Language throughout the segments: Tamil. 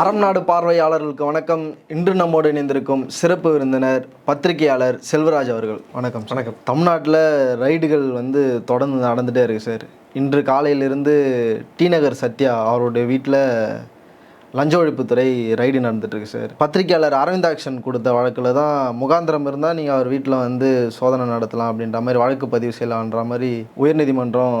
அறம் நாடு பார்வையாளர்களுக்கு வணக்கம். இன்று நம்மோடு இணைந்திருக்கும் சிறப்பு விருந்தினர் பத்திரிகையாளர் செல்வராஜ் அவர்கள். வணக்கம் வணக்கம். தமிழ்நாட்டில் ரைடுகள் வந்து தொடர்ந்து நடந்துகிட்டே இருக்கு சார். இன்று காலையிலிருந்து டி நகர் சத்யா அவருடைய வீட்டில் லஞ்ச ஒழிப்புத்துறை ரைடு நடந்துட்டு இருக்கு சார். பத்திரிகையாளர் அரவிந்தாக்ஷன் கொடுத்த வழக்கில் தான் முகாந்திரம் இருந்தால் நீங்கள் அவர் வீட்டில் வந்து சோதனை நடத்தலாம் அப்படின்ற மாதிரி வழக்கு பதிவு செய்யலான்ற மாதிரி உயர்நீதிமன்றம்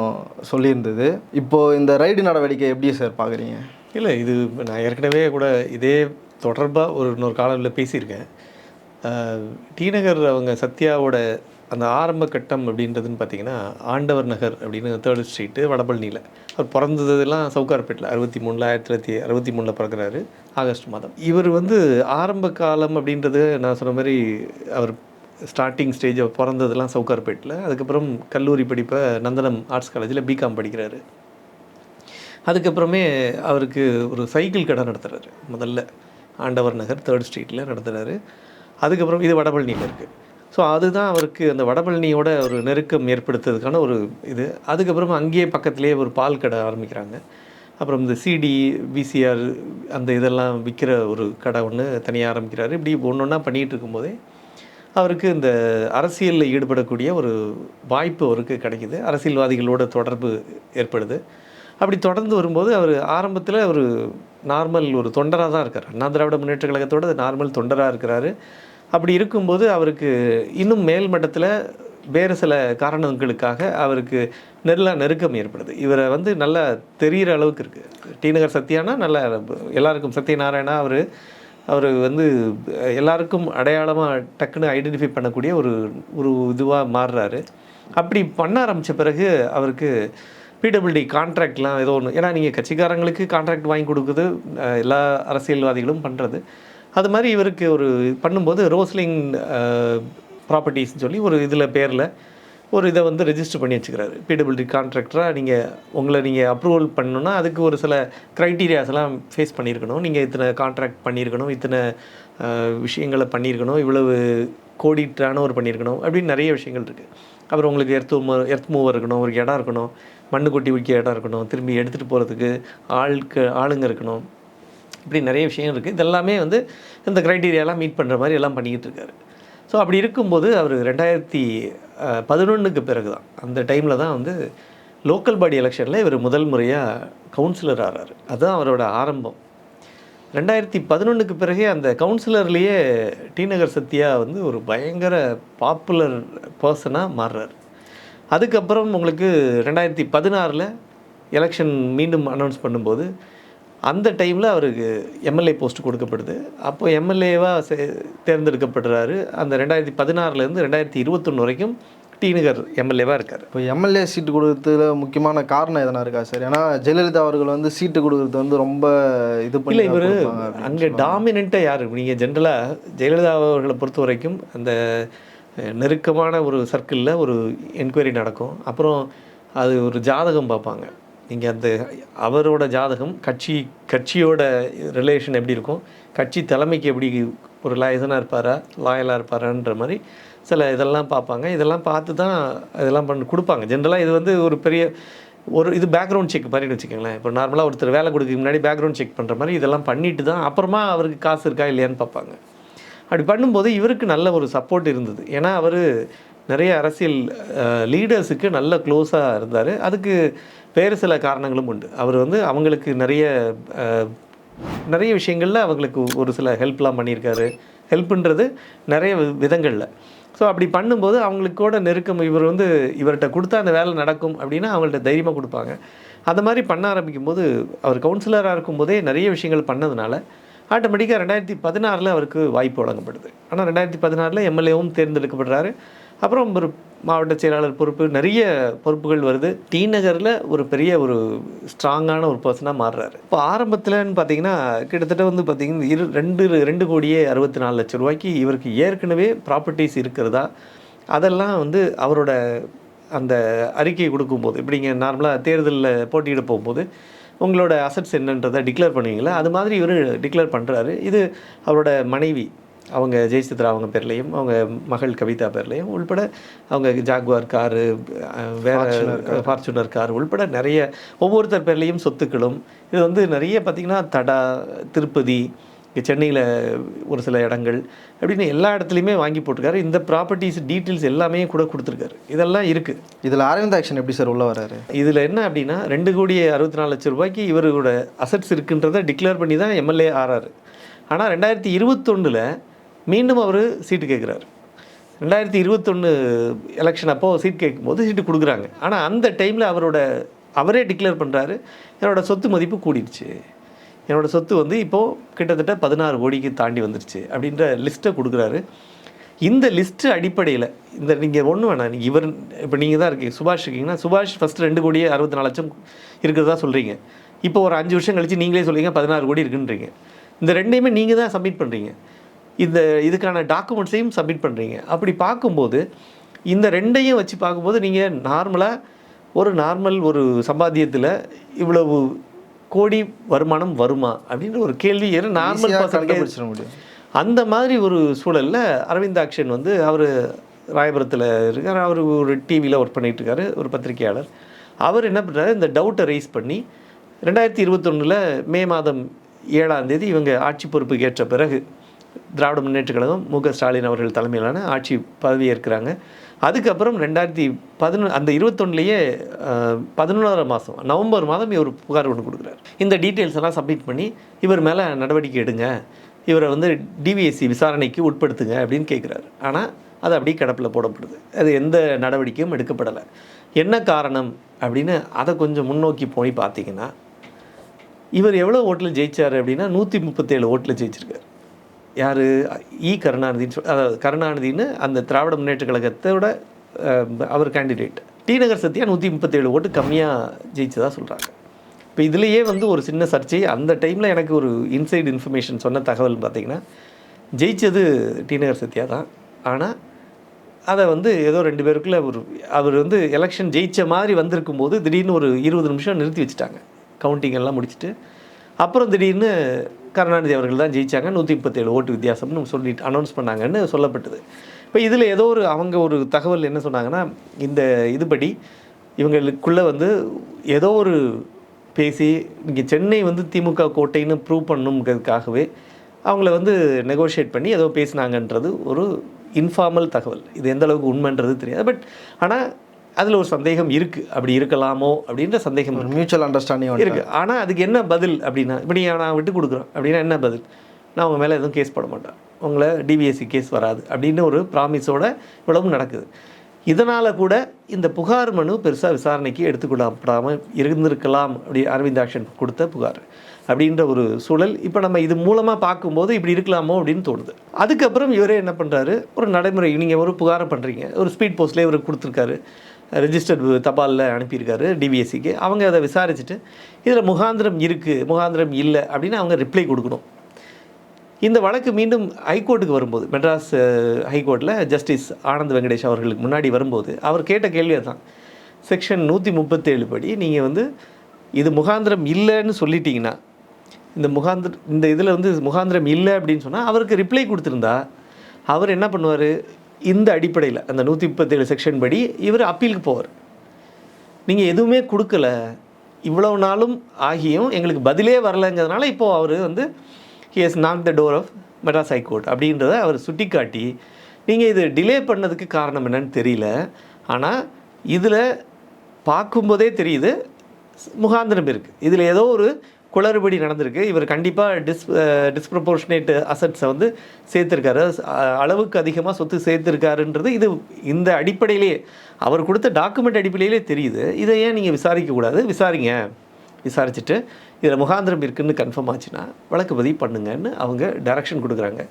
சொல்லியிருந்தது. இப்போது இந்த ரைடு நடவடிக்கை எப்படி சார் பார்க்குறீங்க இல்லை இது நான் ஏற்கனவே கூட இதே தொடர்பாக ஒரு இன்னொரு காலங்களில் பேசியிருக்கேன். டிநகர் டி நகர் அவங்க சத்யாவோட அந்த ஆரம்ப கட்டம் அப்படின்றதுன்னு பார்த்தீங்கன்னா ஆண்டவர் நகர் அப்படின்னு தேர்ட் ஸ்ட்ரீட்டு வடபழனியில். அவர் பிறந்ததெல்லாம் சவுகார்பேட்டில் அறுபத்தி மூணில் ஆயிரத்தி தொள்ளாயிரத்தி அறுபத்தி மூணில் பிறக்கிறாரு ஆகஸ்ட் மாதம். இவர் வந்து ஆரம்ப காலம் அப்படின்றது நான் சொன்ன மாதிரி அவர் ஸ்டார்டிங் ஸ்டேஜ் பிறந்ததெல்லாம் சவுகார்பேட்டில் அதுக்கப்புறம் கல்லூரி படிப்பை நந்தனம் ஆர்ட்ஸ் காலேஜில் பிகாம் படிக்கிறாரு. அதுக்கப்புறமே அவருக்கு ஒரு சைக்கிள் கடை நடத்துகிறாரு முதல்ல ஆண்டவர் நகர் தேர்ட் ஸ்ட்ரீட்டில் நடத்துகிறாரு அதுக்கப்புறம் இது வடபழனியில் இருக்குது ஸோ அதுதான் அவருக்கு அந்த வடபழனியோட ஒரு நெருக்கம் ஏற்படுத்துறதுக்கான ஒரு இது. அதுக்கப்புறமா அங்கேயே பக்கத்துலேயே ஒரு பால் கடை ஆரம்பிக்கிறாங்க. அப்புறம் இந்த சிடி விசிஆர் அந்த இதெல்லாம் விற்கிற ஒரு கடை ஒன்று தனியாக ஆரம்பிக்கிறாரு. இப்படி ஒன்று ஒன்றா பண்ணிகிட்டு இருக்கும்போதே அவருக்கு இந்த அரசியலில் ஈடுபடக்கூடிய ஒரு வாய்ப்பு அவருக்கு கிடைக்குது. அரசியல்வாதிகளோட தொடர்பு ஏற்படுது. அப்படி தொடர்ந்து வரும்போது அவர் ஆரம்பத்தில் ஒரு நார்மல் ஒரு தொண்டராக தான் இருக்கார். அண்ணா திராவிட முன்னேற்ற கழகத்தோட நார்மல் தொண்டராக இருக்கிறாரு. அப்படி இருக்கும்போது அவருக்கு இன்னும் மேல் மட்டத்தில் வேறு சில காரணங்களுக்காக அவருக்கு நெருலா நெருக்கம் ஏற்படுது. இவரை வந்து நல்லா தெரிகிற அளவுக்கு இருக்குது டி நகர் சத்யானா நல்லா எல்லாருக்கும் சத்யநாராயணா அவர் அவர் வந்து எல்லாருக்கும் அடையாளமாக டக்குன்னு ஐடென்டிஃபை பண்ணக்கூடிய ஒரு ஒரு இதுவாக மாறுறாரு. அப்படி பண்ண ஆரம்பித்த பிறகு அவருக்கு பிடபிள்யூடி கான்ட்ராக்ட்லாம் ஏதோ ஒன்று ஏன்னா நீங்கள் கட்சிக்காரங்களுக்கு கான்ட்ராக்ட் வாங்கி கொடுக்குது எல்லா அரசியல்வாதிகளும் பண்ணுறது அது மாதிரி இவருக்கு ஒரு பண்ணும்போது ரோஸ்லிங் ப்ராப்பர்ட்டிஸ்னு சொல்லி ஒரு இதில் பேரில் ஒரு இதை வந்து ரெஜிஸ்டர் பண்ணி வச்சுக்கிறாரு. பிடபிள்யூடி கான்ட்ராக்டராக நீங்கள் உங்களை நீங்கள் அப்ரூவல் பண்ணணுன்னா அதுக்கு ஒரு சில க்ரைட்டீரியாஸ்லாம் ஃபேஸ் பண்ணியிருக்கணும். நீங்கள் இத்தனை கான்ட்ராக்ட் பண்ணியிருக்கணும் இத்தனை விஷயங்களை பண்ணியிருக்கணும் இவ்வளவு கோடி பண்ணியிருக்கணும் அப்படின்னு நிறைய விஷயங்கள் இருக்குது அப்புறம் உங்களுக்கு எர்த் மூவர் எர்த் மூவர் இருக்கணும் ஒரு இடம் இருக்கணும் மண்ணு கொட்டி வைக்க இடம் இருக்கணும் திரும்பி எடுத்துகிட்டு போகிறதுக்கு ஆளுக்கு ஆளுங்க இருக்கணும். இப்படி நிறைய விஷயங்கள் இருக்குது இதெல்லாமே வந்து இந்த க்ரைட்டீரியாலாம் மீட் பண்ணுற மாதிரி எல்லாம் பண்ணிக்கிட்டு இருக்காரு. ஸோ அப்படி இருக்கும்போது அவர் ரெண்டாயிரத்தி பதினொன்றுக்கு பிறகு தான் அந்த டைமில் தான் வந்து லோக்கல் பாடி எலெக்ஷனில் இவர் முதல் முறையாக கவுன்சிலர் ஆறாரு. அதுதான் அவரோட ஆரம்பம். ரெண்டாயிரத்தி பதினொன்றுக்கு பிறகே அந்த கவுன்சிலர்லேயே டி நகர் சத்யா வந்து ஒரு பயங்கர பாப்புலர் பர்சனாக மாறுறார். அதுக்கப்புறம் உங்களுக்கு ரெண்டாயிரத்தி பதினாறில் எலெக்ஷன் மீண்டும் அனௌன்ஸ் பண்ணும்போது அந்த டைமில் அவருக்கு எம்எல்ஏ போஸ்ட் கொடுக்கப்படுது. அப்போ எம்எல்ஏவாக தேர்ந்தெடுக்கப்படுறாரு. அந்த ரெண்டாயிரத்தி பதினாறுலேருந்து ரெண்டாயிரத்தி இருபத்தொன்று வரைக்கும் டி நகர் எம்எல்ஏவாக இருக்கார். இப்போ எம்எல்ஏ சீட்டு கொடுக்கறதுல முக்கியமான காரணம் எதனா இருக்கா சார்? ஏன்னா ஜெயலலிதா அவர்கள் வந்து சீட்டு கொடுக்கறது வந்து ரொம்ப இது பண்ணி இவர் அங்கே டாமினண்ட்டாக யார்? நீங்கள் ஜென்ரலாக ஜெயலலிதா அவர்களை பொறுத்த வரைக்கும் அந்த நெருக்கமான ஒரு சர்க்கிளில் ஒரு என்கொயரி நடக்கும். அப்புறம் அது ஒரு ஜாதகம் பார்ப்பாங்க. நீங்கள் அந்த அவரோட ஜாதகம் கட்சி கட்சியோட ரிலேஷன் எப்படி இருக்கும்? கட்சி தலைமைக்கு எப்படி ஒரு லாயசனாக இருப்பாரா? லாயலாக இருப்பாரான்ற மாதிரி சில இதெல்லாம் பார்ப்பாங்க. இதெல்லாம் பார்த்து தான் இதெல்லாம் பண்ணி கொடுப்பாங்க. ஜென்ரலாக இது வந்து ஒரு பெரிய ஒரு இது பேக்ரவுண்ட் செக் பண்ணிட்டு வச்சுக்கோங்களேன். இப்போ நார்மலாக ஒருத்தர் வேலை கொடுக்க முன்னாடி பேக்ரவுண்ட் செக் பண்ணுற மாதிரி இதெல்லாம் பண்ணிட்டு தான் அப்புறமா அவருக்கு காசு இருக்கா இல்லையான்னு பார்ப்பாங்க. அப்படி பண்ணும்போது இவருக்கு நல்ல ஒரு சப்போர்ட் இருந்தது. ஏன்னா அவர் நிறைய அரசியல் லீடர்ஸுக்கு நல்ல க்ளோஸாக இருந்தார். அதுக்கு வேறு சில காரணங்களும் உண்டு. அவர் வந்து அவங்களுக்கு நிறைய நிறைய விஷயங்களில் அவங்களுக்கு ஒரு சில ஹெல்ப்லாம் பண்ணியிருக்காரு. ஹெல்ப்புன்றது நிறைய வி- விதங்களில். ஸோ அப்படி பண்ணும்போது அவங்களுக்கூட நெருக்கம். இவர் வந்து இவர்கிட்ட கொடுத்தா அந்த வேலை நடக்கும் அப்படின்னா அவங்கள்ட்ட தைரியமாக கொடுப்பாங்க. அந்த மாதிரி பண்ண ஆரம்பிக்கும் போது அவர் கவுன்சிலராக இருக்கும்போதே நிறைய விஷயங்கள் பண்ணதுனால ஆட்டோமேட்டிக்காக ரெண்டாயிரத்தி பதினாறில் அவருக்கு வாய்ப்பு வழங்கப்படுது. ஆனால் ரெண்டாயிரத்தி பதினாறில் எம்எல்ஏவும் தேர்ந்தெடுக்கப்படுறாரு. அப்புறம் ஒரு மாவட்ட செயலாளர் பொறுப்பு நிறைய பொறுப்புகள் வருது. டி நகரில் ஒரு பெரிய ஒரு ஸ்ட்ராங்கான ஒரு பர்சனாக மாறுறாரு. இப்போ ஆரம்பத்தில்னு பார்த்தீங்கன்னா கிட்டத்தட்ட வந்து பார்த்திங்கன்னா இரு ரெண்டு ரெண்டு கோடியே அறுபத்தி நாலு லட்சம் ரூபாய்க்கு இவருக்கு ஏற்கனவே ப்ராப்பர்ட்டிஸ் இருக்கிறதா? அதெல்லாம் வந்து அவரோட அந்த அறிக்கை கொடுக்கும்போது இப்படிங்க நார்மலாக தேர்தலில் போட்டியிட போகும்போது உங்களோட அசட்ஸ் என்னன்றதை டிக்ளேர் பண்ணுவீங்களா அது மாதிரி இவர் டிக்ளேர் பண்ணுறாரு இது அவரோட மனைவி அவங்க ஜெயசித்ரா அவங்க பேர்லேயும் அவங்க மகள் கவிதா பேர்லேயும் உள்பட அவங்க ஜாகுவார் காரு வேற ஃபார்ச்சுனர் கார். உள்பட நிறைய ஒவ்வொருத்தர் பேர்லேயும் சொத்துக்களும். இது வந்து நிறைய பார்த்திங்கன்னா தடா திருப்பதி சென்னையில் ஒரு சில இடங்கள் அப்படின்னு எல்லா இடத்துலையுமே வாங்கி போட்டிருக்காரு. இந்த ப்ராப்பர்ட்டிஸ் டீட்டெயில்ஸ் எல்லாமே கூட கொடுத்துருக்காரு. இதெல்லாம் இருக்குது இதில் அரவிந்த் ஆக்ஷன் எப்படி சார் உள்ள வராரு? இதில் என்ன அப்படின்னா ரெண்டு கோடி அறுபத்தி நாலு லட்சம் ரூபாய்க்கு இவரோட அசட்ஸ் இருக்குன்றதை டிக்ளேர் பண்ணி தான் எம்எல்ஏ ஆறாரு. ஆனால் ரெண்டாயிரத்தி இருபத்தொன்னில் மீண்டும் அவர் சீட்டு கேட்குறாரு ரெண்டாயிரத்தி இருபத்தொன்று எலெக்ஷன் அப்போ சீட் கேட்கும்போது சீட்டு கொடுக்குறாங்க. ஆனால் அந்த டைமில் அவரோட அவரே டிக்ளேர் பண்ணுறாரு என்னோடய சொத்து மதிப்பு கூடிடுச்சு. என்னோடய சொத்து வந்து இப்போது கிட்டத்தட்ட பதினாறு கோடிக்கு தாண்டி வந்துருச்சு அப்படின்ற லிஸ்ட்டை கொடுக்குறாரு. இந்த லிஸ்ட்டு அடிப்படையில் இந்த நீங்கள் ஒன்று வேணாம் நீங்கள் இவர் இப்போ நீங்கள் தான் இருக்கீங்க சுபாஷ் இருக்கீங்கன்னா சுபாஷ் ஃபஸ்ட்டு ரெண்டு கோடியே அறுபத்தி நாலு லட்சம் இருக்கிறதா சொல்கிறீங்க இப்போ ஒரு அஞ்சு வருஷம் கழிச்சு நீங்களே சொல்கிறீங்க பதினாறு கோடி இருக்குன்றீங்க. இந்த ரெண்டையுமே நீங்கள் தான் சப்மிட் பண்ணுறீங்க இந்த இதுக்கான டாக்குமெண்ட்ஸையும் சப்மிட் பண்ணுறீங்க அப்படி பார்க்கும்போது இந்த ரெண்டையும் வச்சு பார்க்கும்போது நீங்கள் நார்மலாக ஒரு நார்மல் ஒரு சம்பாத்தியத்தில் இவ்வளவு கோடி வருமானம் வருமா? அப்படின்ற ஒரு கேள்வி நார்மல் கண்டுபிடிச்சிட முடியும். அந்த மாதிரி ஒரு சூழலில் அரவிந்தாக்ஷன் வந்து அவர் ராயபுரத்தில் இருக்கார். அவர் ஒரு டிவியில் ஒர்க் பண்ணிட்டு இருக்காரு ஒரு பத்திரிகையாளர். அவர் என்ன பண்ணுறாரு இந்த டவுட்டை ரைஸ் பண்ணி ரெண்டாயிரத்தி இருபத்தொன்னில் மே மாதம் ஏழாம் தேதி இவங்க ஆட்சி பொறுப்புக்கு ஏற்ற பிறகு திராவிட முன்னேற்ற கழகம் மு க ஸ்டாலின் அவர்கள் தலைமையிலான ஆட்சி பதவியேற்கிறாங்க. அதுக்கப்புறம் ரெண்டாயிரத்தி பதினொன்று அந்த இருபத்தொன்னுலேயே பதினொன்றாம் மாதம் நவம்பர் மாதம் இவர் புகார் ஒன்று கொடுக்குறாரு. இந்த டீட்டெயில்ஸ் எல்லாம் சப்மிட் பண்ணி இவர் மேலே நடவடிக்கை எடுங்க. இவரை வந்து டிவிஎஸ்சி விசாரணைக்கு உட்படுத்துங்க அப்படின்னு கேட்குறாரு ஆனால் அது அப்படியே கிடப்பில் போடப்படுது. அது எந்த நடவடிக்கையும் எடுக்கப்படலை. என்ன காரணம் அப்படின்னு அதை கொஞ்சம் முன்னோக்கி போய் பார்த்தீங்கன்னா இவர் எவ்வளோ ஓட்டில் ஜெயிச்சார் அப்படின்னா நூற்றி முப்பத்தேழு ஓட்டில் ஜெயிச்சிருக்காரு. யார்? இ கருணாநிதின்னு சொல் அதாவது கருணாநிதின்னு அந்த திராவிட முன்னேற்ற கழகத்தோட அவர் கேண்டிடேட் டி நகர் சத்யா நூற்றி முப்பத்தேழு ஓட்டு கம்மியாக ஜெயிச்சதாக சொல்கிறாங்க இப்போ இதுலேயே வந்து ஒரு சின்ன சர்ச்சை. அந்த டைமில் எனக்கு ஒரு இன்சைடு இன்ஃபர்மேஷன் சொன்ன தகவல் பார்த்தீங்கன்னா ஜெயிச்சது டி நகர் சத்யா தான். ஆனால் அதை வந்து ஏதோ ரெண்டு பேருக்குள்ள ஒரு அவர் வந்து எலெக்ஷன் ஜெயித்த மாதிரி வந்திருக்கும் போது திடீர்னு ஒரு இருபது நிமிஷம் நிறுத்தி வச்சுட்டாங்க. கவுண்டிங் எல்லாம் முடிச்சுட்டு. அப்புறம் திடீர்னு கருணாநிதி அவர்கள் தான் ஜெயிச்சாங்க. நூற்றி முப்பத்தேழு ஓட்டு வித்தியாசம்னு சொல்லிட்டு அனௌன்ஸ் பண்ணாங்கன்னு சொல்லப்பட்டது. இப்போ இதில் ஏதோ ஒரு அவங்க ஒரு தகவல் என்ன சொன்னாங்கன்னா இந்த இதுபடி இவங்களுக்குள்ளே வந்து ஏதோ ஒரு பேசி இங்கே சென்னை வந்து திமுக கோட்டைன்னு ப்ரூவ் பண்ணணுங்கிறதுக்காகவே அவங்கள வந்து நெகோஷியேட் பண்ணி ஏதோ பேசினாங்கன்றது ஒரு இன்ஃபார்மல் தகவல். இது எந்த அளவுக்கு உண்மைன்றது தெரியாது. பட் ஆனால் அதில் ஒரு சந்தேகம் இருக்குது அப்படி இருக்கலாமோ அப்படின்ற சந்தேகம். மியூச்சுவல் அண்டர்ஸ்டாண்டிங் இருக்கு. ஆனால் அதுக்கு என்ன பதில் அப்படின்னா இப்படி நான் விட்டு கொடுக்குறேன் அப்படின்னா என்ன பதில்? நான் உங்கள் மேலே எதுவும் கேஸ் போட மாட்டேன். உங்களை டிவிஎஸ்சி கேஸ் வராது அப்படின்னு ஒரு ப்ராமிஸோட இவ்வளவும் நடக்குது. இதனால் கூட இந்த புகார் மனு பெருசாக விசாரணைக்கு எடுத்துக்கொள்ளப்படாமல் இருந்திருக்கலாம் அப்படி அரவிந்தாக்ஷன் கொடுத்த புகார் அப்படின்ற ஒரு சூழல் இப்போ நம்ம இது மூலமாக பார்க்கும்போது இப்படி இருக்கலாமோ அப்படின்னு தோணுது. அதுக்கப்புறம் இவரே என்ன பண்ணுறாரு ஒரு நடைமுறை நீங்கள் ஒரு புகாரை பண்ணுறீங்க ஒரு ஸ்பீட் போஸ்ட்லேயே இவர் கொடுத்துருக்காரு. ரெஜிஸ்டர் தபாலில் அனுப்பியிருக்காரு டிவிஎஸ்சிக்கு அவங்க அதை விசாரிச்சுட்டு இதில் முகாந்திரம் இருக்குது முகாந்திரம் இல்லை அப்படின்னு அவங்க ரிப்ளை கொடுக்கணும். இந்த வழக்கு மீண்டும் ஹைகோர்ட்டுக்கு வரும்போது மெட்ராஸ் ஹைகோர்ட்டில் ஜஸ்டிஸ் ஆனந்த் வெங்கடேஷ் அவர்களுக்கு முன்னாடி வரும்போது அவர் கேட்ட கேள்வி தான் செக்ஷன் நூற்றி முப்பத்தேழு படி நீங்கள் வந்து இது முகாந்திரம் இல்லைன்னு சொல்லிட்டீங்கன்னா இந்த முகாந்திர இந்த இதில் வந்து முகாந்திரம் இல்லை அப்படின்னு சொன்னால் அவருக்கு ரிப்ளை கொடுத்துருந்தா அவர் என்ன பண்ணுவார்? இந்த அடிப்படையில் அந்த நூற்றி முப்பத்தேழு செக்ஷன் படி இவர் அப்பீலுக்கு போவார். நீங்கள் எதுவுமே கொடுக்கல இவ்வளவு நாளும் ஆகியும் எங்களுக்கு பதிலே வரலைங்கிறதுனால இப்போது அவர் வந்து he has knock the door of Madras high court அப்படின்றத அவர் சுட்டிக்காட்டி நீங்கள் இது டிலே பண்ணதுக்கு காரணம் என்னன்னு தெரியல ஆனால் இதில் பார்க்கும்போதே தெரியுது முகாந்திரம் இருக்குது இதில் ஏதோ ஒரு குளறுபடி நடந்திருக்கு. இவர் கண்டிப்பாக டிஸ் டிஸ்ப்ரப்போர்ஷனேட் அசட்ஸை வந்து சேர்த்துருக்காரு. அளவுக்கு அதிகமாக சொத்து சேர்த்துருக்காருன்றது இது இந்த அடிப்படையிலேயே அவர் கொடுத்த டாக்குமெண்ட் அடிப்படையிலே தெரியுது. இதை ஏன் நீங்கள் விசாரிக்கக்கூடாது விசாரிங்க. விசாரிச்சுட்டு இதில் முகாந்திரம் இருக்குதுன்னு கன்ஃபார்ம் ஆச்சுன்னா வழக்கு பதிவு பண்ணுங்கன்னு அவங்க டைரக்ஷன் கொடுக்குறாங்க.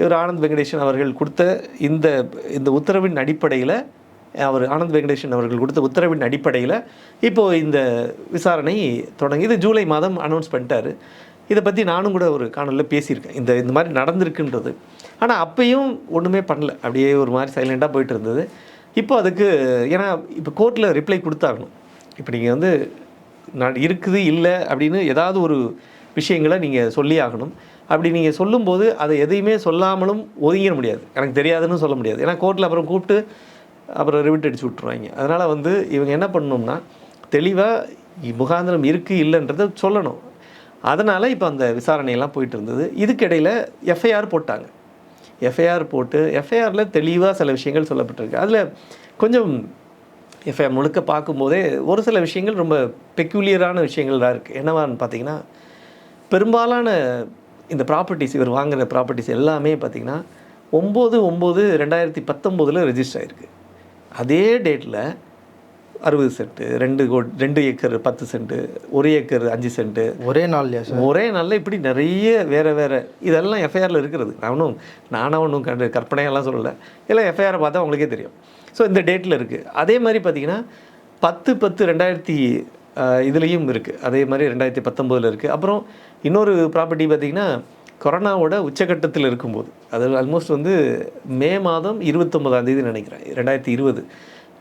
இவர் ஆனந்த் வெங்கடேஷன் அவர்கள் கொடுத்த இந்த இந்த உத்தரவின் அடிப்படையில் அவர் ஆனந்த் வெங்கடேஷன் அவர்கள் கொடுத்த உத்தரவின் அடிப்படையில் இப்போது இந்த விசாரணை தொடங்கி இது ஜூலை மாதம் அனௌன்ஸ் பண்ணிட்டாரு. இதை பற்றி நானும் கூட ஒரு காணொலியில் பேசியிருக்கேன். இந்த இந்த மாதிரி நடந்திருக்குன்றது. ஆனால் அப்பையும் ஒன்றுமே பண்ணல. அப்படியே ஒரு மாதிரி சைலண்ட்டாக போயிட்டு இருந்தது. இப்போ அதுக்கு ஏன்னா இப்போ கோர்ட்டில் ரிப்ளை கொடுத்தாகணும். இப்போ நீங்கள் வந்து நான் இருக்குது இல்லை அப்படின்னு ஏதாவது ஒரு விஷயங்களை நீங்கள் சொல்லி ஆகணும். அப்படி நீங்கள் சொல்லும்போது அதை எதையுமே சொல்லாமலும் ஒதுங்கிட முடியாது. எனக்கு தெரியாதுன்னு சொல்ல முடியாது. ஏன்னா கோர்ட்டில் அப்புறம் கூப்பிட்டு அப்புறம் ரிவிட் அடித்து விட்ருவாங்க அதனால் வந்து இவங்க என்ன பண்ணணும்னா தெளிவாக முகாந்திரம் இருக்குது இல்லைன்றதை சொல்லணும். அதனால் இப்போ அந்த விசாரணையெல்லாம் போயிட்டு இருந்தது. இதுக்கிடையில் எஃப்ஐஆர் போட்டாங்க. எஃப்ஐஆர் போட்டு எஃப்ஐஆரில் தெளிவாக சில விஷயங்கள் சொல்லப்பட்டிருக்கு. அதில் கொஞ்சம் எஃப்ஐஆர் முழுக்க பார்க்கும்போதே ஒரு சில விஷயங்கள் ரொம்ப பெக்யூலியரான விஷயங்கள் தான் இருக்குது என்னவான்னு பார்த்தீங்கன்னா பெரும்பாலான இந்த ப்ராப்பர்ட்டிஸ் இவர் வாங்குகிற ப்ராப்பர்ட்டிஸ் எல்லாமே பார்த்தீங்கன்னா ஒம்பது ஒம்பது ரெண்டாயிரத்தி பத்தொம்போதில் ரெஜிஸ்டர் ஆகிருக்கு அதே டேட்டில் அறுபது சென்ட்டு ரெண்டு கோ ரெண்டு ஏக்கர் பத்து சென்ட்டு ஒரு ஏக்கர் அஞ்சு சென்ட்டு ஒரே நாள்லையா சார்? ஒரே நாளில் இப்படி நிறைய வேறு வேறு இதெல்லாம் எஃப்ஐஆரில் இருக்கிறது. நான் ஒன்றும் நானாக ஒன்றும் கண்டு கற்பனையெல்லாம் சொல்லலை. எல்லாம் எஃப்ஐஆரை பார்த்தா உங்களுக்கே தெரியும். ஸோ இந்த டேட்டில் இருக்குது அதே மாதிரி பார்த்தீங்கன்னா பத்து பத்து ரெண்டாயிரத்தி இதுலேயும் இருக்குது அதே மாதிரி ரெண்டாயிரத்தி பத்தொம்போதில் இருக்குது அப்புறம் இன்னொரு ப்ராப்பர்ட்டி பார்த்தீங்கன்னா கொரோனாவோட உச்சகட்டத்தில் இருக்கும்போது அது ஆல்மோஸ்ட் வந்து மே மாதம் இருபத்தொம்போதாம் தேதி நினைக்கிறேன் ரெண்டாயிரத்தி இருபது.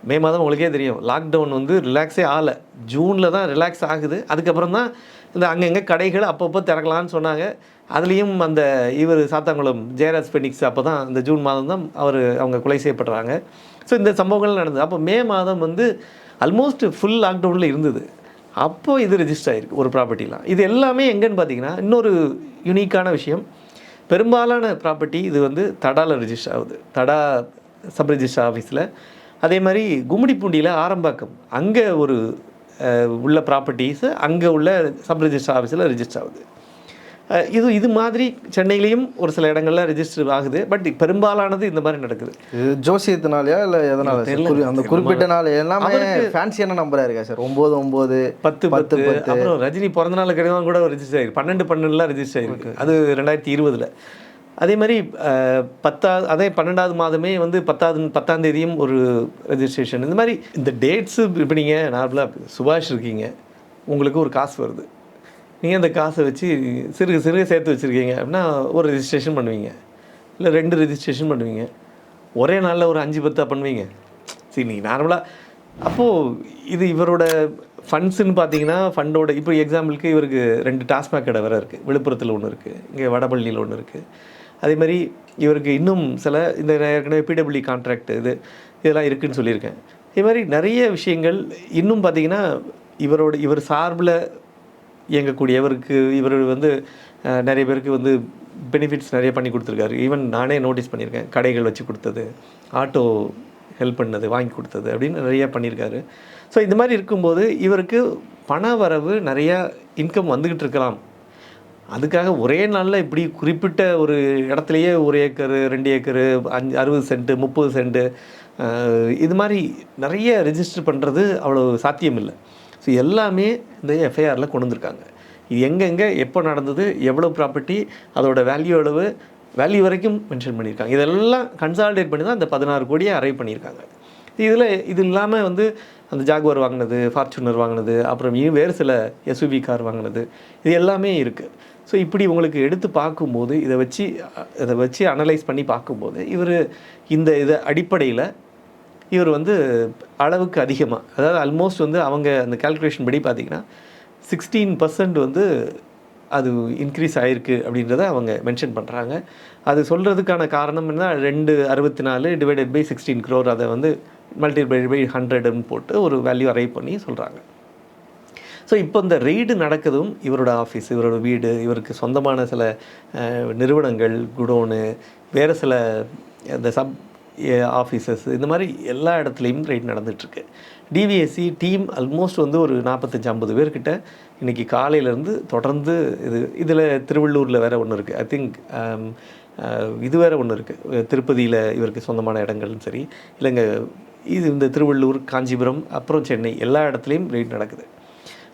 மே மாதம் உங்களுக்கே தெரியும் லாக்டவுன் வந்து ரிலாக்ஸே ஆகலை. ஜூனில் தான் ரிலாக்ஸ் ஆகுது. அதுக்கப்புறம் தான் இந்த அங்கங்கே கடைகள் அப்பப்போ திறக்கலான்னு சொன்னாங்க. அதுலேயும் அந்த இவர் சாத்தாங்குளம் ஜெயராஜ் பெனிக்ஸ் அப்போ தான் இந்த ஜூன் மாதம் தான் அவர் அவங்க கொலை செய்யப்படுறாங்க. ஸோ இந்த சம்பவங்கள் நடந்தது. அப்போ மே மாதம் வந்து ஆல்மோஸ்ட் ஃபுல் லாக்டவுனில் இருந்தது. அப்போது இது ரிஜிஸ்டர் ஆகிருக்கு ஒரு ப்ராப்பர்ட்டிலாம் இது எல்லாமே எங்கேன்னு பார்த்தீங்கன்னா இன்னொரு யூனிக்கான விஷயம். பெரும்பாலான ப்ராப்பர்ட்டி இது வந்து தடாவில் ரிஜிஸ்டர் ஆகுது. தடா சப் ரிஜிஸ்டர் ஆஃபீஸில் அதே மாதிரி கும்மிடிப்பூண்டியில் ஆரம்பாக்கம். அங்கே ஒரு உள்ள ப்ராப்பர்ட்டிஸு அங்கே உள்ள சப் ரிஜிஸ்டர் ஆஃபீஸில் ரிஜிஸ்டர் ஆகுது. இது இது மாதிரி சென்னையிலையும் ஒரு சில இடங்கள்ல ரெஜிஸ்டர் ஆகுது. பட் பெரும்பாலானது இந்த மாதிரி நடக்குது. ஜோசியத்தினாலயா இல்லை எதனால அந்த குறிப்பிட்ட நாள் எல்லாமே ஃபேன்சியான நம்பரா இருக்கா சார்? ஒம்பது ஒம்பது பத்து பத்து அப்புறம் ரஜினி பிறந்த நாள் கிடையாது கூட ரெஜிஸ்டர் ஆயிருக்கு பன்னெண்டு பன்னெண்டுலாம் ரெஜிஸ்டர் ஆயிருக்கு. அது ரெண்டாயிரத்தி இருபதுல. அதே மாதிரி அஹ், பத்தா அதே பன்னெண்டாவது மாதமே வந்து பத்தாவது பத்தாம் தேதியும் ஒரு ரெஜிஸ்ட்ரேஷன் இந்த மாதிரி இந்த டேட்ஸு இப்போ நீங்கள் நார்மலாக சுபாஷ் இருக்கீங்க. உங்களுக்கு ஒரு காசு வருது. நீங்கள் அந்த காசை வச்சு சிறுக சிறுக சேர்த்து வச்சுருக்கீங்க அப்படின்னா ஒரு ரெஜிஸ்ட்ரேஷன் பண்ணுவீங்க. இல்லை ரெண்டு ரிஜிஸ்ட்ரேஷன் பண்ணுவீங்க. ஒரே நாளில் ஒரு அஞ்சு பத்தாக பண்ணுவீங்க. சரி நீங்கள் நார்மலாக அப்போது இது இவரோட ஃபண்ட்ஸுன்னு பார்த்தீங்கன்னா ஃபண்டோட இப்போ எக்ஸாம்பிளுக்கு இவருக்கு ரெண்டு டாஸ்மாக் கடை வேறு இருக்குது விழுப்புரத்தில் ஒன்று இருக்குது இங்கே வடபள்ளியில் ஒன்று இருக்குது அதே மாதிரி இவருக்கு இன்னும் சில இந்த ஏற்கனவே பிடபிள்யூ கான்ட்ராக்ட் இது இதெல்லாம் இருக்குதுன்னு சொல்லியிருக்கேன். இதே மாதிரி நிறைய விஷயங்கள் இன்னும் பார்த்தீங்கன்னா இவரோட இவர் சார்பில் இயங்கக்கூடியவருக்கு இவர் வந்து நிறைய பேருக்கு வந்து பெனிஃபிட்ஸ் நிறைய பண்ணி கொடுத்துருக்காரு. ஈவன் நானே நோட்டீஸ் பண்ணியிருக்கேன். கடைகள் வச்சு கொடுத்தது ஆட்டோ ஹெல்ப் பண்ணது வாங்கி கொடுத்தது அப்படின்னு நிறைய பண்ணியிருக்காரு. ஸோ இந்த மாதிரி இருக்கும்போது இவருக்கு பண வரவு நிறையா இன்கம் வந்துக்கிட்டு இருக்கலாம். அதுக்காக ஒரே நாளில் இப்படி குறிப்பிட்ட ஒரு இடத்துலையே ஒரு ஏக்கரு ரெண்டு ஏக்கரு அஞ்சு அறுபது சென்ட்டு முப்பது சென்ட்டு இது மாதிரி நிறைய ரெஜிஸ்டர் பண்ணுறது அவ்வளோ சாத்தியம் இல்லை ஸோ எல்லாமே இந்த எஃப்ஐஆரில் கொண்டு வந்திருக்காங்க. இது எங்கெங்கே எப்போ நடந்தது எவ்வளோ ப்ராப்பர்ட்டி அதோட வேல்யூ அளவு வேல்யூ வரைக்கும் மென்ஷன் பண்ணியிருக்காங்க. இதெல்லாம் கன்சாலிடேட் பண்ணி தான் அந்த பதினாறு கோடியை அரைவ் பண்ணியிருக்காங்க. இதில் இது இல்லாமல் வந்து அந்த ஜாகுவார் வாங்கினது ஃபார்ச்சுனர் வாங்கினது அப்புறம் இன்னும் வேறு சில எஸ்யூவி கார் வாங்கினது இது எல்லாமே இருக்குது ஸோ இப்படி உங்களுக்கு எடுத்து பார்க்கும்போது இதை வச்சு இதை வச்சு அனலைஸ் பண்ணி பார்க்கும்போது இவர் இந்த இதை அடிப்படையில் இவர் வந்து அளவுக்கு அதிகமாக அதாவது ஆல்மோஸ்ட் வந்து அவங்க அந்த கால்குலேஷன் படி பார்த்தீங்கன்னா சிக்ஸ்டீன் பர்சன்ட் வந்து அது இன்க்ரீஸ் ஆகிருக்கு அப்படின்றத அவங்க மென்ஷன் பண்ணுறாங்க அது சொல்கிறதுக்கான காரணம் என்ன ரெண்டு அறுபத்தி நாலு டிவைடட் பை சிக்ஸ்டீன் க்ரோர் அதை வந்து மல்டிப்ளை பை ஹண்ட்ரட்னு போட்டு ஒரு வேல்யூ அரைவ் பண்ணி சொல்கிறாங்க ஸோ இப்போ இந்த ரெய்டு நடக்கிறதும் இவரோட ஆஃபீஸ் இவரோட வீடு இவருக்கு சொந்தமான சில நிறுவனங்கள் குடோனு வேறு சில இந்த சப் ஆஃபீஸஸ் இந்த மாதிரி எல்லா இடத்துலையும் ரைட் நடந்துகிட்ருக்கு டிவிஎஸ்சி டீம் ஆல்மோஸ்ட் வந்து ஒரு நாற்பத்தஞ்சு ஐம்பது பேர்கிட்ட இன்றைக்கி காலையிலேருந்து தொடர்ந்து இது இதில் திருவள்ளூரில் வேறு ஒன்று இருக்குது ஐ திங்க் um, uh, இது வேறு ஒன்று இருக்குது திருப்பதியில் இவருக்கு சொந்தமான இடங்கள்னு சரி இல்லைங்க இது இந்த திருவள்ளூர் காஞ்சிபுரம் அப்புறம் சென்னை எல்லா இடத்துலையும் ரெய்ட் நடக்குது.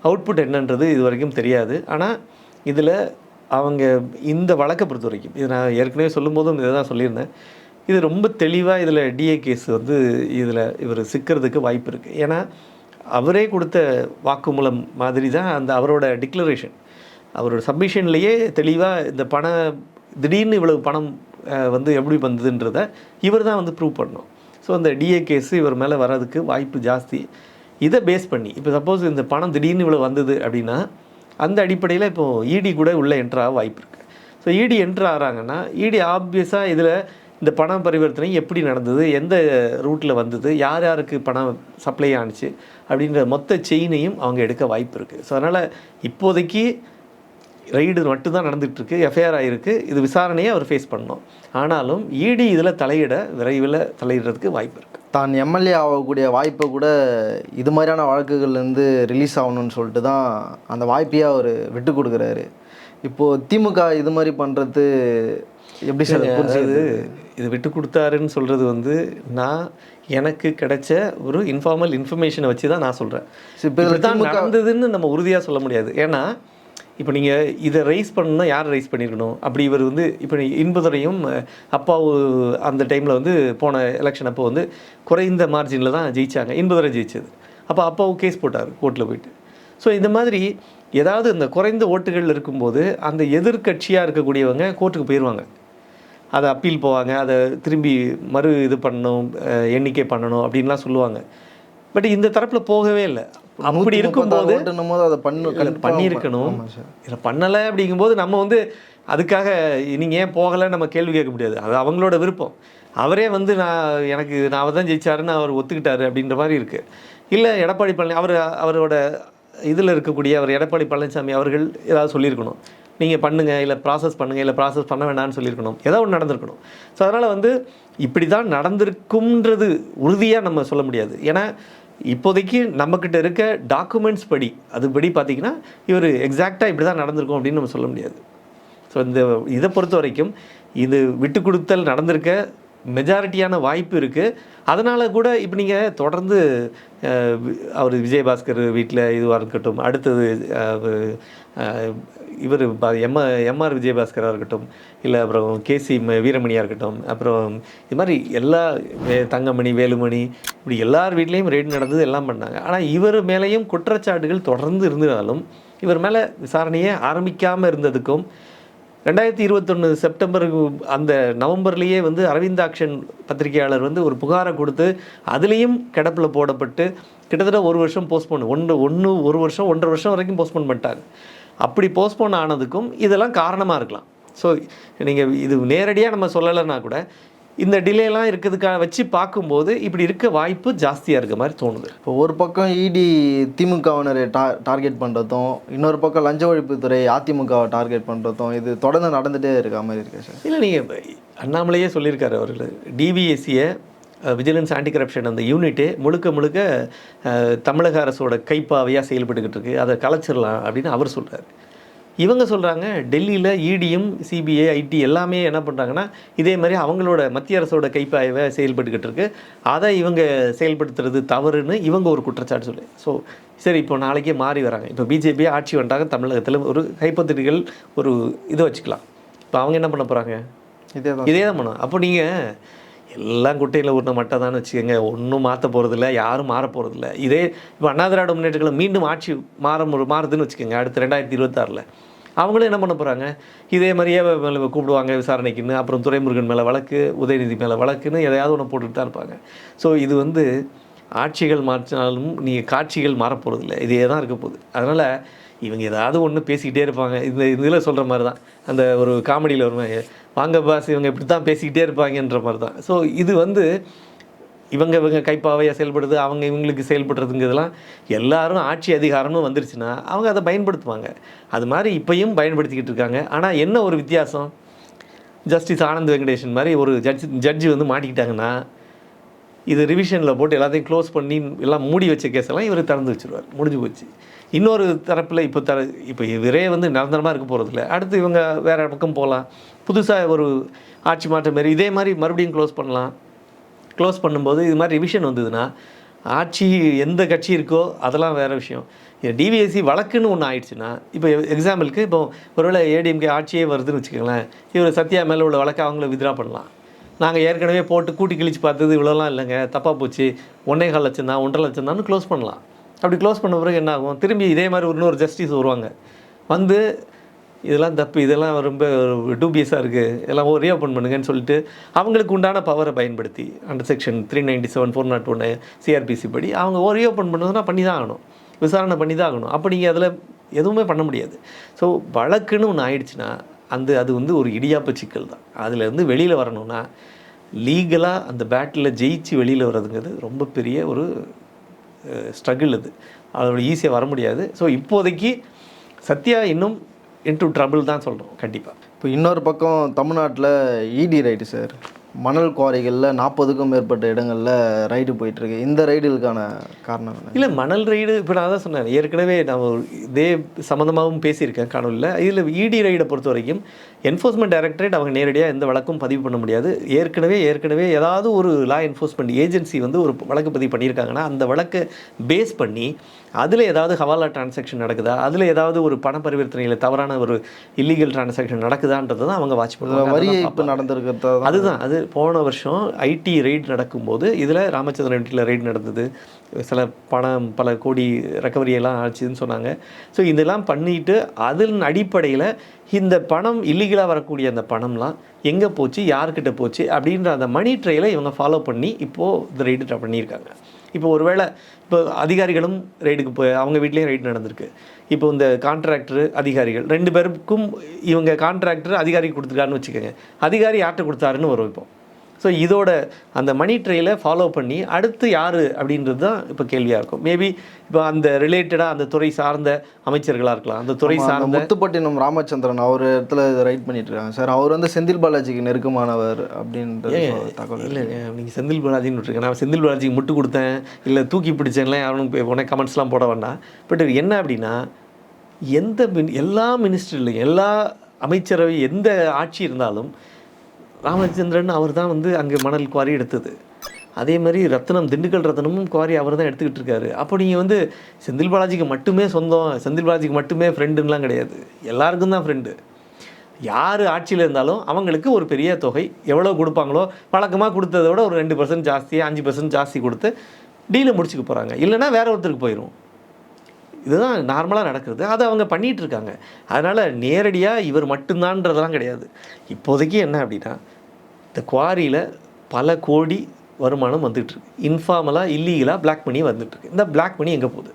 அவுட்புட் என்னன்றது இது வரைக்கும் தெரியாது. ஆனால் இதில் அவங்க இந்த வழக்கை பொறுத்த வரைக்கும் இது நான் ஏற்கனவே சொல்லும்போதும் இதை தான் சொல்லியிருந்தேன். இது ரொம்ப தெளிவாக இதில் டிஏ கேஸ் வந்து இதில் இவர் சிக்கிறதுக்கு வாய்ப்பு இருக்குது ஏன்னா அவரே கொடுத்த வாக்குமூலம் மாதிரி தான் அந்த அவரோட டிக்ளரேஷன் அவரோட சப்மிஷன்லேயே தெளிவாக இந்த பண திடீர்னு இவ்வளவு பணம் வந்து எப்படி வந்ததுன்றத இவர் தான் வந்து ப்ரூவ் பண்ணணும். ஸோ அந்த டிஏ கேஸ் இவர் மேலே வர்றதுக்கு வாய்ப்பு ஜாஸ்தி. இதை பேஸ் பண்ணி இப்போ சப்போஸ் இந்த பணம் திடீர்னு இவ்வளோ வந்தது அப்படின்னா அந்த அடிப்படையில் இப்போ இடி கூட உள்ளே என்ட்ராக வாய்ப்பு இருக்குது ஸோ இடி என்ட்ரு ஆகிறாங்கன்னா இடி ஆப்வியஸாக இதில் இந்த பண பரிவர்த்தனை எப்படி நடந்தது எந்த ரூட்டில் வந்தது யார் யாருக்கு பணம் சப்ளை ஆணுச்சு அப்படின்ற மொத்த செயினையும் அவங்க எடுக்க வாய்ப்பு இருக்குது ஸோ அதனால் இப்போதைக்கு ரெய்டு மட்டும்தான் நடந்துகிட்ருக்கு எஃப்ஐஆர் ஆகிருக்கு இது விசாரணையை அவர் ஃபேஸ் பண்ணோம் ஆனாலும் இடி இதில் தலையிட விரைவில் தலையிடுறதுக்கு வாய்ப்பு இருக்குது தான் எம்எல்ஏ ஆகக்கூடிய வாய்ப்பை கூட இது மாதிரியான வழக்குகள்லேருந்து ரிலீஸ் ஆகணும்னு சொல்லிட்டு தான் அந்த வாய்ப்பையே அவர் விட்டு கொடுக்குறாரு. இப்போது திமுக இது மாதிரி பண்ணுறது எப்படி சார் புரிஞ்சுது இது விட்டு கொடுத்தாருன்னு சொல்கிறது வந்து நான் எனக்கு கிடைச்ச ஒரு இன்ஃபார்மல் இன்ஃபர்மேஷனை வச்சு தான் நான் சொல்கிறேன் தான் நடந்ததுன்னு நம்ம உறுதியாக சொல்ல முடியாது. ஏன்னா இப்போ நீங்கள் இதை ரைஸ் பண்ணணும்னா யார் ரைஸ் பண்ணியிருக்கணும் அப்படி இவர் வந்து இப்போ இன்பதுரையும் அப்பாவு அந்த டைமில் வந்து போன எலெக்ஷன் அப்போ வந்து குறைந்த மார்ஜினில் தான் ஜெயிச்சாங்க. இன்பதுரை ஜெயிச்சது. அப்போ அப்பாவும் கேஸ் போட்டார் கோர்ட்டில் போயிட்டு. ஸோ இந்த மாதிரி ஏதாவது இந்த குறைந்த ஓட்டுகள் இருக்கும்போது அந்த எதிர்க்கட்சியாக இருக்கக்கூடியவங்க கோர்ட்டுக்கு போயிடுவாங்க அதை அப்பீல் போவாங்க. அதை திரும்பி மறு இது பண்ணணும் எண்ணிக்கை பண்ணணும் அப்படின்லாம் சொல்லுவாங்க. பட் இந்த தரப்பில் போகவே இல்லை. அப்படி இருக்கும்போது அதை பண்ணு பண்ணியிருக்கணும். இதை பண்ணலை அப்படிங்கும்போது நம்ம வந்து அதுக்காக நீங்கள் ஏன் போகலை நம்ம கேள்வி கேட்க முடியாது. அது அவங்களோட விருப்பம். அவரே வந்து நான் எனக்கு நான் அவர் தான் ஜெயிச்சாருன்னு அவர் ஒத்துக்கிட்டாரு அப்படின்ற மாதிரி இருக்குது இல்லை எடப்பாடி பழனி அவர் அவரோட இதில் இருக்கக்கூடிய அவர் எடப்பாடி பழனிசாமி அவர்கள் ஏதாவது சொல்லியிருக்கணும். நீங்கள் பண்ணுங்கள் இல்லை ப்ராசஸ் பண்ணுங்கள் இல்லை ப்ராசஸ் பண்ண வேண்டாம்னு சொல்லியிருக்கணும். ஏதோ ஒன்று நடந்திருக்கணும். ஸோ அதனால் வந்து இப்படி தான் நடந்திருக்கும்ன்றது உறுதியாக நம்ம சொல்ல முடியாது. ஏன்னா இப்போதைக்கு நம்மக்கிட்ட இருக்க டாக்குமெண்ட்ஸ் படி அதுபடி பார்த்திங்கன்னா இவர் எக்ஸாக்டாக இப்படி தான் நடந்திருக்கும் அப்படின்னு நம்ம சொல்ல முடியாது. ஸோ இந்த இதை பொறுத்த வரைக்கும் இது விட்டு கொடுத்தல் நடந்திருக்க மெஜாரிட்டியான வாய்ப்பு இருக்குது அதனால் கூட இப்போ நீங்கள் தொடர்ந்து அவர் விஜயபாஸ்கர் வீட்டில் இதுவாக இருக்கட்டும் அடுத்தது இவர் எம் எம்ஆர் விஜயபாஸ்கராக இருக்கட்டும் இல்லை அப்புறம் கேசி வீரமணியாக இருக்கட்டும் அப்புறம் இது மாதிரி எல்லா தங்கமணி வேலுமணி இப்படி எல்லார் வீட்லேயும் ரெய்டு நடந்தது எல்லாம் பண்ணாங்க. ஆனால் இவர் மேலேயும் குற்றச்சாட்டுகள் தொடர்ந்து இருந்தாலும் இவர் மேலே விசாரணையே ஆரம்பிக்காமல் இருந்ததுக்கும் ரெண்டாயிரத்தி இருபத்தொன்று செப்டம்பருக்கு அந்த நவம்பர்லேயே வந்து அரவிந்தாக்ஷன் பத்திரிகையாளர் வந்து ஒரு புகாரை கொடுத்து அதுலேயும் கிடப்பில் போடப்பட்டு கிட்டத்தட்ட ஒரு வருஷம் போஸ்ட்போன் ஒன்று ஒன்று ஒரு வருஷம் ஒன்றரை வருஷம் வரைக்கும் போஸ்ட்போன் பண்ணிட்டாங்க. அப்படி போஸ்ட்போன் ஆனதுக்கும் இதெல்லாம் காரணமாக இருக்கலாம். ஸோ நீங்கள் இது நேரடியாக நம்ம சொல்லலைன்னா கூட இந்த டிலேலாம் இருக்கிறதுக்காக வச்சு பார்க்கும்போது இப்படி இருக்க வாய்ப்பு ஜாஸ்தியாக இருக்க மாதிரி தோணுது. இப்போ ஒரு பக்கம் E இடி திமுகவினரை டா டார்கெட் பண்ணுறதும் இன்னொரு பக்கம் லஞ்ச ஒழிப்புத்துறை அதிமுகவை டார்கெட் பண்ணுறதும் இது தொடர்ந்து நடந்துகிட்டே இருக்க மாதிரி இருக்கு சார். இல்லை நீங்கள் அண்ணாமலையே சொல்லியிருக்காரு அவர்கள் டிவிஎஸ்சியை விஜிலன்ஸ் ஆன்டி கரப்ஷன் அந்த யூனிட்டே முழுக்க முழுக்க தமிழக அரசோட கைப்பாவையாக செயல்பட்டுக்கிட்டு இருக்கு. அதை கலைச்சிடலாம் அப்படின்னு அவர் சொல்கிறார் இவங்க சொல்கிறாங்க டெல்லியில் இடியும் சிபிஐ ஐடி எல்லாமே என்ன பண்ணுறாங்கன்னா இதே மாதிரி அவங்களோட மத்திய அரசோட கைப்பாய்வை செயல்பட்டுக்கிட்டு இருக்கு. அதை இவங்க செயல்படுத்துறது தவறுன்னு இவங்க ஒரு குற்றச்சாட்டு சொல்லி. ஸோ சரி இப்போ நாளைக்கே மாறி வராங்க. இப்போ பிஜேபி ஆட்சி வந்துட்டாங்க தமிழகத்தில் ஒரு கைப்பத்திரிகள் ஒரு இதை வச்சுக்கலாம். இப்போ அவங்க என்ன பண்ண போகிறாங்க இதே தான் இதே தான் பண்ணும் அப்போ நீங்கள் எல்லாம் குட்டையில் ஊட்டின மட்டும் தான் வச்சுக்கோங்க. ஒன்றும் மாற்ற போகிறதில்ல யாரும் மாற போகிறதில்ல இதே இப்போ அண்ணா திராவிட முன்னேற்றங்களை மீண்டும் ஆட்சி மாற மாறுதுன்னு வச்சுக்கோங்க அடுத்து ரெண்டாயிரத்தி இருபத்தாறில். அவங்களும் என்ன பண்ண போகிறாங்க இதே மாதிரியே மேலே கூப்பிடுவாங்க விசாரணைக்குன்னு அப்புறம் துரைமுருகன் மேலே வழக்கு உதயநிதி மேலே வழக்குன்னு எதையாவது ஒன்று போட்டுட்டு தான் இருப்பாங்க. ஸோ இது வந்து ஆட்சிகள் மாற்றினாலும் நீங்கள் காட்சிகள் மாறப்போகிறதில்ல இதே தான் இருக்க போகுது. அதனால் இவங்க ஏதாவது ஒன்று பேசிக்கிட்டே இருப்பாங்க. இந்த இதில் சொல்கிற மாதிரி தான் அந்த ஒரு காமெடியில் வருவாங்க வாங்க பாஸ் இவங்க இப்படி தான் பேசிக்கிட்டே இருப்பாங்கன்ற மாதிரி தான் ஸோ இது வந்து இவங்க இவங்க கைப்பாவையாக செயல்படுது அவங்க இவங்களுக்கு செயல்படுறதுங்கிறதுலாம் எல்லாரும் ஆட்சி அதிகாரமும் வந்துருச்சுன்னா அவங்க அதை பயன்படுத்துவாங்க. அது மாதிரி இப்பயும் பயன்படுத்திக்கிட்டு இருக்காங்க. ஆனால் என்ன ஒரு வித்தியாசம்? ஜஸ்டிஸ் ஆனந்த் வெங்கடேஷன் மாதிரி ஒரு ஜட்ஜ் ஜட்ஜி வந்து மாட்டிக்கிட்டாங்கன்னா இது ரிவிஷனில் போட்டு எல்லாத்தையும் க்ளோஸ் பண்ணி எல்லாம் மூடி வச்ச கேஸ் எல்லாம் இவர் திறந்து வச்சிருவார். முடிஞ்சு போச்சு. இன்னொரு தரப்பில் இப்போ தர இப்போ இவரே வந்து நிரந்தரமாக இருக்க போகிறதில்ல அடுத்து இவங்க வேறு பக்கம் போகலாம் புதுசாக ஒரு ஆட்சி மாற்றம் மாரி இதே மாதிரி மறுபடியும் க்ளோஸ் பண்ணலாம். க்ளோஸ் பண்ணும்போது இது மாதிரி ரிவிஷன் வந்ததுன்னா ஆட்சி எந்த கட்சி இருக்கோ அதெல்லாம் வேறு விஷயம். டிவிஎஸ்சி வழக்குன்னு ஒன்று ஆயிடுச்சுன்னா இப்போ எக்ஸாம்பிளுக்கு இப்போ ஒருவேளை ஏடிஎம்கே ஆட்சியே வருதுன்னு வச்சுக்கோங்களேன். இவர் சத்யா மேலே உள்ள வழக்கை அவங்கள வித்ரா பண்ணலாம். நாங்கள் ஏற்கனவே போட்டு கூட்டி கிழிச்சு பார்த்தது இவ்வளோலாம் இல்லைங்க. தப்பாக போச்சு. ஒன்றே கால் லட்சம் தான் ஒன்றரை லட்சம் தான் க்ளோஸ் பண்ணலாம். அப்படி க்ளோஸ் பண்ண பிறகு என்ன ஆகும்? திரும்பி இதே மாதிரி ஒரு இன்னொரு ஜஸ்டிஸ் வருவாங்க. வந்து இதெல்லாம் தப்பு இதெல்லாம் ரொம்ப டூபியஸாக இருக்குது எல்லாம் ரீஓப்பன் பண்ணுங்கன்னு சொல்லிட்டு அவங்களுக்கு உண்டான பவரை பயன்படுத்தி அந்த section three ninety seven four not ஒன்று சிஆர்பிசி படி அவங்க ரீஓப்பன் பண்ணதுன்னா பண்ணி தான் ஆகணும். விசாரணை பண்ணி தான் ஆகணும். அப்போ நீங்கள் அதில் எதுவுமே பண்ண முடியாது. ஸோ வழக்குன்னு ஒன்று ஆயிடுச்சுன்னா அந்த அது வந்து ஒரு இடியாப்ப சிக்கல் தான். அதுலேருந்து வெளியில் வரணும்னா லீகலாக அந்த பேட்டில் ஜெயிச்சு வெளியில் வர்றதுங்கிறது ரொம்ப பெரிய ஒரு ஸ்ட்ரகிள் இது அதோட ஈஸியாக வர முடியாது. ஸோ இப்போதைக்கு சத்யா இன்னும் இன்டூ ட்ரபிள் தான் சொல்கிறோம் கண்டிப்பாக இப்போ இன்னொரு பக்கம் தமிழ்நாட்டில் இடி ரைடு சார் மணல் குவாரிகளில் நாற்பதுக்கும் மேற்பட்ட இடங்களில் ரைடு போயிட்டுருக்கு. இந்த ரைடுகளுக்கான காரணம் என்ன? இல்லை மணல் ரைடு இப்போ நான் தான் சொன்னேன். ஏற்கனவே நான் இதே சம்மந்தமாகவும் பேசியிருக்கேன் காணொலியில். இதில் இடி ரைடை பொறுத்த வரைக்கும் என்ஃபோர்ஸ்மெண்ட் டைரக்டரேட் அவங்க நேரடியாக எந்த வழக்கும் பதிவு பண்ண முடியாது. ஏற்கனவே ஏற்கனவே ஏதாவது ஒரு லா என்ஃபோர்ஸ்மெண்ட் ஏஜென்சி வந்து ஒரு வழக்கு பதிவு பண்ணியிருக்காங்கன்னா அந்த வழக்கை பேஸ் பண்ணி அதில் ஏதாவது ஹவாலா டிரான்சாக்ஷன் நடக்குதா? அதில் ஏதாவது ஒரு பண பரிவர்த்தனையில் தவறான ஒரு இல்லீகல் டிரான்சாக்ஷன் நடக்குதான்றது தான் அவங்க வாட்ச் பண்ணுவாங்க. வரி இப்போ நடந்திருக்கிறதா அதுதான். அது போன வருஷம் ஐடி ரெய்ட் நடக்கும்போது இதில் ராமச்சந்திரன் வீட்டில் ரெய்ட் நடந்தது. சில பணம் பல கோடி ரெக்கவரி எல்லாம் ஆச்சுன்னு சொன்னாங்க. ஸோ இதெல்லாம் பண்ணிட்டு அதன் அடிப்படையில் இந்த பணம் இல்லீகலாக வரக்கூடிய அந்த பணம்லாம் எங்கே போச்சு? யார்கிட்ட போச்சு? அப்படின்ற அந்த மணி ட்ரெயிலை இவங்க ஃபாலோ பண்ணி இப்போது இந்த ரெய்டு பண்ணியிருக்காங்க. இப்போ ஒருவேளை இப்போ அதிகாரிகளும் ரெய்டுக்கு போய் அவங்க வீட்லேயும் ரெய்டு நடந்திருக்கு. இப்போ இந்த கான்ட்ராக்டர் அதிகாரிகள் ரெண்டு பேருக்கும் இவங்க கான்ட்ராக்டர் அதிகாரிக்கு கொடுத்துருக்காருன்னு வச்சுக்கோங்க. அதிகாரி யார்கிட்ட கொடுத்தாருன்னு வரும் இப்போ. ஸோ இதோட அந்த மணி ட்ரெயிலை ஃபாலோ பண்ணி அடுத்து யார் அப்படின்றது தான் இப்போ கேள்வியாக இருக்கும். மேபி இப்போ அந்த ரிலேட்டடாக அந்த துறை சார்ந்த அமைச்சர்களாக இருக்கலாம். அந்த துறை சார்ந்த முத்துப்பட்டினம் ராமச்சந்திரன் அவர் இடத்துல ரைட் பண்ணிட்டு இருக்காங்க சார் அவர் வந்து செந்தில் பாலாஜிக்கு நெருக்கமானவர் அப்படின்ற தகவல் இல்லை நீங்கள் செந்தில் பாலாஜின்னு விட்டுருங்க. நான் செந்தில் பாலாஜிக்கு முட்டு கொடுத்தேன். இல்லை தூக்கி பிடிச்சேன்லாம் யாரும் உடனே கமெண்ட்ஸ்லாம் போட வேண்டாம். பட் என்ன அப்படின்னா எந்த மின் எல்லா மினிஸ்ட்ரிலையும் எல்லா அமைச்சரவை எந்த ஆட்சி இருந்தாலும் ராமச்சந்திரன் அவர் தான் வந்து அங்கே மணல் குவாரி எடுத்தது. அதே மாதிரி ரத்னம் திண்டுக்கல் ரத்னமும் குவாரி அவர் தான் எடுத்துக்கிட்டு இருக்காரு. அப்போ நீங்கள் வந்து செந்தில் பாலாஜிக்கு மட்டுமே சொந்தம் செந்தில் பாலாஜிக்கு மட்டுமே ஃப்ரெண்டுன்னெலாம் கிடையாது. எல்லாருக்கும் தான் ஃப்ரெண்டு யார் ஆட்சியில் இருந்தாலும் அவங்களுக்கு ஒரு பெரிய தொகை எவ்வளோ கொடுப்பாங்களோ வழக்கமாக கொடுத்ததை விட ஒரு ரெண்டு பர்சன்ட் ஜாஸ்தி அஞ்சு பர்சன்ட் ஜாஸ்தி கொடுத்து டீலை முடிச்சுக்க போகிறாங்க இல்லைன்னா வேற ஒருத்தருக்கு போயிடும் இதுதான் நார்மலாக நடக்கிறது. அதை அவங்க பண்ணிகிட்ருக்காங்க இருக்காங்க அதனால் நேரடியாக இவர் மட்டும்தான்றதெல்லாம் கிடையாது. இப்போதைக்கு என்ன அப்படின்னா இந்த குவாரியில் பல கோடி வருமானம் வந்துட்டுருக்கு இன்ஃபார்மலாக இல்லீகலாக பிளாக் மணி வந்துட்டுருக்கு இந்த பிளாக் மணி எங்கே போகுது?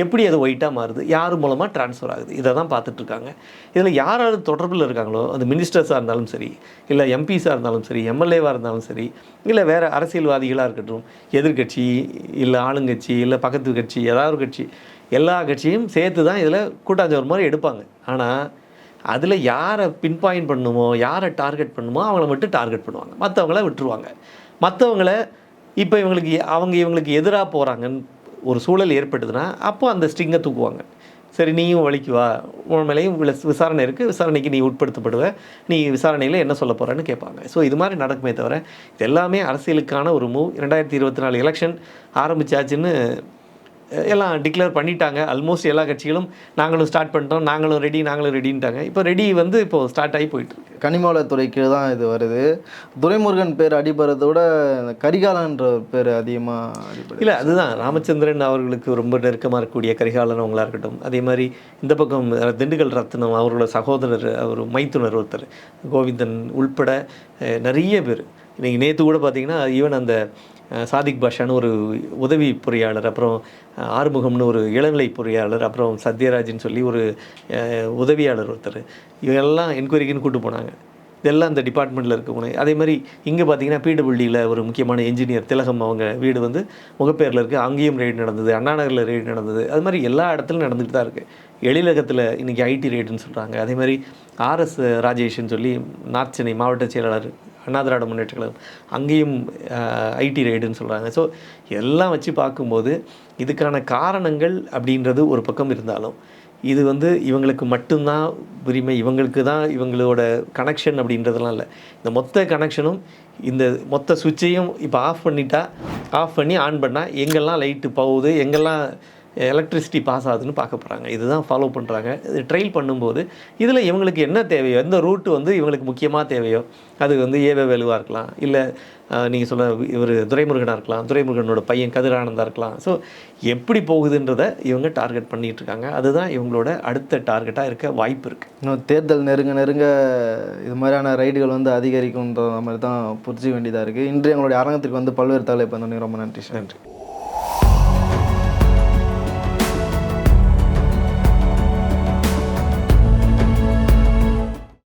எப்படி அது ஒயிட்டாக மாறுது? யார் மூலமாக ட்ரான்ஸ்ஃபர் ஆகுது? இதை தான் பார்த்துட்ருக்காங்க இதில் யார் யார் தொடர்பில் இருக்காங்களோ அது மினிஸ்டர்ஸாக இருந்தாலும் சரி இல்லை எம்பிஸாக இருந்தாலும் சரி எம்எல்ஏவாக இருந்தாலும் சரி இல்லை வேறு அரசியல்வாதிகளாக இருக்கட்டும் எதிர்க்கட்சி இல்லை ஆளுங்கட்சி இல்லை பக்கத்து கட்சி ஏதாவது ஒரு கட்சி எல்லா கட்சியும் சேர்த்து தான் இதில் கூட்டாஞ்சோறு மாதிரி எடுப்பாங்க. ஆனால் அதில் யாரை பின் பாயிண்ட் பண்ணுமோ யாரை டார்கெட் பண்ணுமோ அவங்கள மட்டும் டார்கெட் பண்ணுவாங்க. மற்றவங்கள விட்டுருவாங்க. மற்றவங்கள இப்போ இவங்களுக்கு அவங்க இவங்களுக்கு எதிராக போகிறாங்கன்னு ஒரு சூழல் ஏற்பட்டுதுன்னா அப்போ அந்த ஸ்ட்ரிங்கை தூக்குவாங்க. சரி நீயும் வழிக்கு வா. உன் மேலேயும் விசாரணை இருக்குது விசாரணைக்கு நீ உட்படுத்தப்படுவ. நீ விசாரணையில் என்ன சொல்ல போகிறேன்னு கேட்பாங்க. ஸோ இது மாதிரி நடக்குமே தவிர இது எல்லாமே அரசியலுக்கான ஒரு மூவ் ரெண்டாயிரத்தி இருபத்தி நாலு எலெக்ஷன் ஆரம்பிச்சாச்சுன்னு எல்லாம் டிக்ளேர் பண்ணிட்டாங்க. ஆல்மோஸ்ட் எல்லா கட்சிகளும் நாங்களும் ஸ்டார்ட் பண்ணிட்டோம். நாங்களும் ரெடி நாங்களும் ரெடின்ட்டாங்க இப்போ ரெடி வந்து இப்போ ஸ்டார்ட் ஆகி போயிட்டு கீழே தான் இது வருது. துரைமுருகன் பேர் அடிபடுறத விட கரிகாலன்ற பேர் அதிகமாக அடிபடுது. இல்லை அதுதான். ராமச்சந்திரன் அவர்களுக்கு ரொம்ப நெருக்கமாக இருக்கக்கூடிய கரிகாலன் அவங்களா இருக்கட்டும். அதே மாதிரி இந்த பக்கம் திண்டுக்கல் ரத்னம் அவர்களோட சகோதரர் அவர் மைத்துனர் ஒருத்தர் கோவிந்தன் உள்பட நிறைய பேர். இன்னைக்கு நேற்று கூட பார்த்தீங்கன்னா ஈவன் அந்த சாதிக் பாஷான்னு ஒரு உதவி பொறியாளர் அப்புறம் ஆறுமுகம்னு ஒரு இளநிலை பொறியாளர் அப்புறம் சத்யராஜ்னு சொல்லி ஒரு உதவியாளர் ஒருத்தர். இவங்கெல்லாம் என்கொயரிக்குன்னு கூட்டு போனாங்க. இதெல்லாம் அந்த டிபார்ட்மெண்ட்டில் இருக்கவங்க அதே மாதிரி இங்கே பார்த்தீங்கன்னா பிடபிள்யூடியில் ஒரு முக்கியமான என்ஜினியர் திலகம் அவங்க வீடு வந்து முகப்பேரில் இருக்குது அங்கேயும் ரெய்டு நடந்தது அண்ணா நகரில் ரெய்டு நடந்தது. அது மாதிரி எல்லா இடத்துலையும் நடந்துகிட்டு தான் இருக்குது எழிலகத்தில் இன்றைக்கி ஐடி ரெய்டுன்னு சொல்கிறாங்க அதே மாதிரி ஆர்எஸ் ராஜேஷ்னு சொல்லி நார்த் சென்னை மாவட்ட செயலாளர் அண்ணா திராவிட முன்னேற்ற கழகம். அங்கேயும் ஐடி ரைடுன்னு சொல்கிறாங்க ஸோ எல்லாம் வச்சு பார்க்கும்போது இதுக்கான காரணங்கள் அப்படின்றது ஒரு பக்கம் இருந்தாலும் இது வந்து இவங்களுக்கு மட்டும்தான் உரிமை இவங்களுக்கு தான் இவங்களோட கனெக்ஷன் அப்படின்றதெல்லாம் இல்லை. இந்த மொத்த கனெக்ஷனும் இந்த மொத்த சுவிட்சையும் இப்போ ஆஃப் பண்ணிட்டா ஆஃப் பண்ணி ஆன் பண்ணால் எங்கெல்லாம் லைட்டு போகுது எங்கெல்லாம் எலக்ட்ரிசிட்டி பாஸ் ஆகுதுன்னு பார்க்க போகிறாங்க இதுதான் ஃபாலோ பண்ணுறாங்க இது ட்ரைல் பண்ணும்போது இதில் இவங்களுக்கு என்ன தேவையோ எந்த ரூட் வந்து இவங்களுக்கு முக்கியமாக தேவையோ அது வந்து ஏவே வேலுவாக இருக்கலாம். இல்லை நீங்கள் சொல்ல இவர் துரைமுருகனாக இருக்கலாம். துரைமுருகனோட பையன் கதிரானந்தா இருக்கலாம். ஸோ எப்படி போகுதுன்றதை இவங்க டார்கெட் பண்ணிட்டு இருக்காங்க. அதுதான் இவங்களோட அடுத்த டார்கெட்டாக இருக்க வாய்ப்பு இருக்குது இன்னும் தேர்தல் நெருங்க நெருங்க இது மாதிரியான ரைடுகள் வந்து அதிகரிக்கும்ன்ற மாதிரி தான் புரிஞ்சிக்க வேண்டியதாக இருக்குது இன்று எங்களுடைய அரங்கத்திற்கு வந்து பல்வேறு தகவலை இப்போ ரொம்ப நன்றி நன்றி.